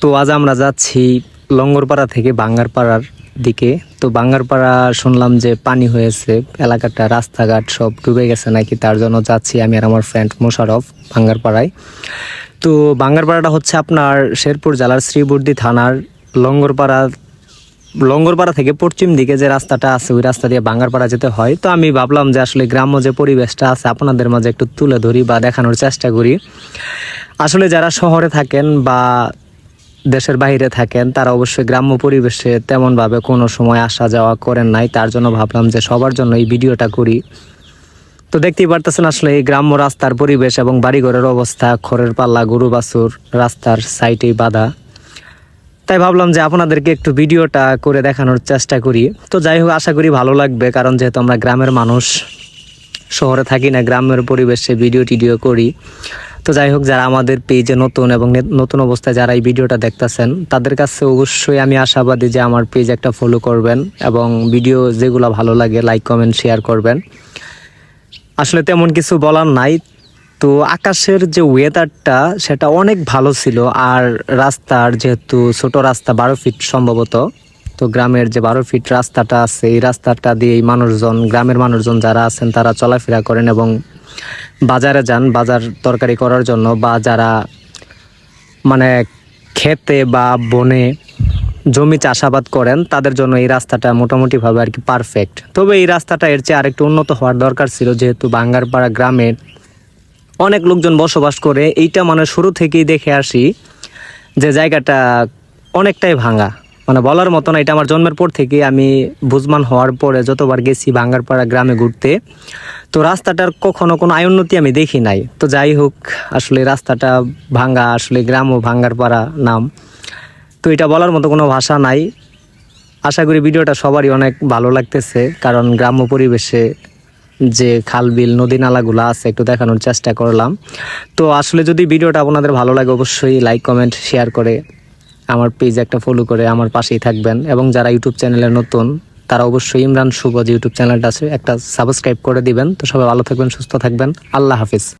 তো আজ আমরা যাচ্ছি লঙ্গরপাড়া থেকে বাঙ্গারপাড়ার দিকে। তো বাঙ্গারপাড়া শুনলাম যে পানি হয়েছে, এলাকাটা, রাস্তাঘাট সব ডুবে গেছে নাকি তার জন্য যাচ্ছি আমি আর আমার ফ্রেন্ড মোশারফ বাঙ্গারপাড়ায়। তো বাঙ্গারপাড়াটা হচ্ছে আপনার শেরপুর জেলার শ্রীবর্দি থানার লঙ্গরপাড়া লঙ্গরপাড়া থেকে পশ্চিম দিকে যে রাস্তাটা আছে, ওই রাস্তা দিয়ে বাঙ্গারপাড়া যেতে হয়। তো আমি ভাবলাম যে আসলে গ্রাম্য যে পরিবেশটা আছে, আপনাদের মাঝে একটু তুলে ধরি বা দেখানোর চেষ্টা করি। আসলে যারা শহরে থাকেন বা দেশের বাইরে থাকেন, তারা অবশ্যই গ্রাম্য পরিবেশে তেমনভাবে কোনো সময় আসা যাওয়া করেন নাই। তার জন্য ভাবলাম যে সবার জন্য এই ভিডিওটা করি। তো দেখতেই পারতেছেন আসলে এই গ্রাম্য রাস্তার পরিবেশ এবং বাড়িঘরের অবস্থা, খড়ের পাল্লা, গরু বাছুর, রাস্তার সাইডেই বাধা। তাই ভাবলাম যে আপনাদেরকে একটু ভিডিওটা করে দেখানোর চেষ্টা করি। তো যাই হোক, আশা করি ভালো লাগবে, কারণ যেহেতু আমরা গ্রামের মানুষ, শহরে থাকি না গ্রামের পরিবেশে ভিডিও টিডিও করি। তো যাই হোক, যারা আমাদের পেজে নতুন এবং নতুন অবস্থায় যারা এই ভিডিওটা দেখতেছেন, তাদের কাছে অবশ্যই আমি আশাবাদী যে আমার পেজ একটা ফলো করবেন এবং ভিডিও যেগুলো ভালো লাগে লাইক কমেন্ট শেয়ার করবেন। আসলে তেমন কিছু বলার নাই। তো আকাশের যে ওয়েদারটা সেটা অনেক ভালো ছিল। আর রাস্তার যেহেতু ছোট রাস্তা, বারো ফিট সম্ভবত, তো গ্রামের যে বারো ফিট রাস্তাটা আছে, এই রাস্তাটা দিয়েই মানুষজন, গ্রামের মানুষজন যারা আছেন, তারা চলাফেরা করেন এবং বাজারে যান, বাজার তরকারি করার জন্য বা যারা মানে খেতে বা বনে জমি চাষাবাদ করেন, তাদের জন্য এই রাস্তাটা মোটামুটিভাবে আর কি পারফেক্ট তবে এই রাস্তাটা এর চেয়ে আরেকটু উন্নত হওয়ার দরকার ছিল, যেহেতু বাঙ্গারপাড়া গ্রামের অনেক লোকজন বসবাস করে। এইটা মানে শুরু থেকেই দেখে আসি যে জায়গাটা অনেকটাই ভাঙা। মানে বলার মতো না, এটা আমার জন্মের পর থেকে আমি বুঝমান হওয়ার পরে যতবার গেছি ভাঙ্গারপাড়া গ্রামে ঘুরতে, তো রাস্তাটার কখনো কোনো আয়োন্নতি আমি দেখি নাই। তো যাই হোক, আসলে রাস্তাটা ভাঙ্গা, আসলে গ্রাম ও ভাঙ্গারপাড়া নাম। তো এটা বলার মতো কোনো ভাষা নাই। আশা করি ভিডিওটা সবারই অনেক ভালো লাগতেছে, কারণ গ্রাম্য পরিবেশে যে খাল, বিল, নদী নালাগুলো আছে, একটু দেখানোর চেষ্টা করলাম। তো আসলে যদি ভিডিওটা আপনাদের ভালো লাগে, অবশ্যই লাইক কমেন্ট শেয়ার করে আমার পেজ একটা ফলো করে আমার পাশেই থাকবেন। এবং যারা ইউটিউব চ্যানেলে নতুন, তারা অবশ্যই ইমরান শুভ যে ইউটিউব চ্যানেলটা আছে, একটা সাবস্ক্রাইব করে দিবেন। তো সবাই ভালো থাকবেন, সুস্থ থাকবেন। আল্লাহ হাফিজ।